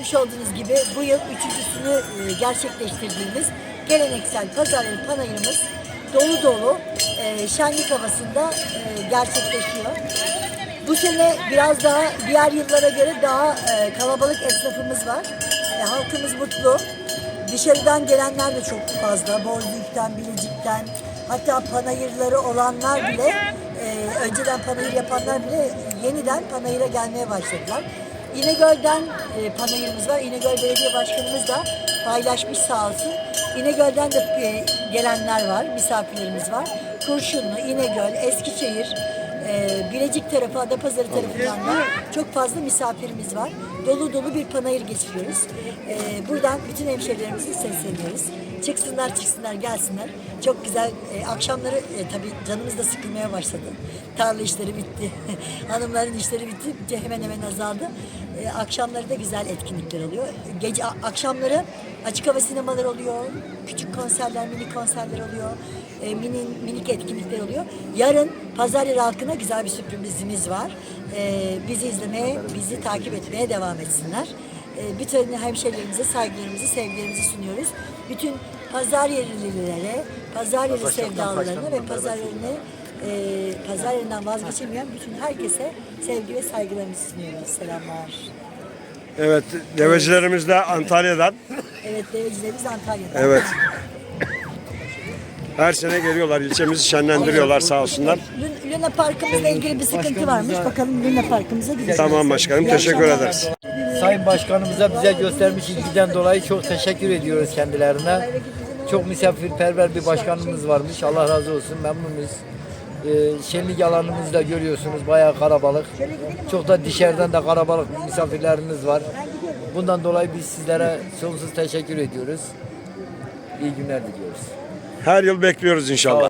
görmüş olduğunuz gibi bu yıl üçüncüsünü e, gerçekleştirdiğimiz geleneksel pazar yeri panayırımız dolu dolu e, şenlik havasında e, gerçekleşiyor. Bu sene biraz daha diğer yıllara göre daha kalabalık esnafımız var. Halkımız mutlu. Dışarıdan gelenler de çok fazla. Bozüyük'ten, Bilecik'ten, hatta panayırları olanlar bile, önceden panayır yapanlar bile yeniden panayıra gelmeye başladılar. İnegöl'den e, panayırımız var. İnegöl Belediye Başkanımız da paylaşmış sağ olsun. İnegöl'den de e, gelenler var, misafirlerimiz var. Kurşunlu, İnegöl, Eskişehir, e, Bilecik tarafı, Adapazarı tarafından da çok fazla misafirimiz var. Dolu dolu bir panayır geçiriyoruz. E, buradan bütün hemşehrilerimizi sesleniyoruz. Çıksınlar çıksınlar gelsinler. Çok güzel e, akşamları e, tabii canımız da sıkılmaya başladı. Tarla işleri bitti. Hanımların işleri bitti. Hemen hemen azaldı. E, akşamları da güzel etkinlikler oluyor. Gece akşamları açık hava sinemalar oluyor. Küçük konserler, mini konserler oluyor. E, mini, minik etkinlikler oluyor. Yarın pazar yeri halkına güzel bir sürprizimiz var. E, bizi izlemeye, bizi takip etmeye devam etsinler. E, bütün hemşehrilerimize saygılarımızı, sevgilerimizi sunuyoruz. Bütün pazar yerlilere, pazar yeri sevdalılarına ve pazar yerine e, pazar yerinden vazgeçemeyen bütün herkese sevgi ve saygılarımızı sunuyoruz. Selamlar. Evet, devecilerimiz de Antalya'dan. Evet, devecilerimiz Antalya'da. Evet. Her sene geliyorlar, ilçemizi şenlendiriyorlar sağ olsunlar. Lün- Luna Parkımızla ilgili bir sıkıntı varmış. Bakalım Luna Parkımıza gideceğiz. Tamam başkanım, teşekkür ederiz. Sayın Başkanımıza bize göstermiş ilgiden dolayı çok teşekkür ediyoruz kendilerine. Çok misafirperver bir başkanımız varmış. Allah razı olsun. Memnunuz. Ee, şenlik alanımızı da görüyorsunuz. Bayağı kalabalık. Çok da dışarıdan da kalabalık misafirlerimiz var. Bundan dolayı biz sizlere sonsuz teşekkür ediyoruz. İyi günler diliyoruz. Her yıl bekliyoruz inşallah.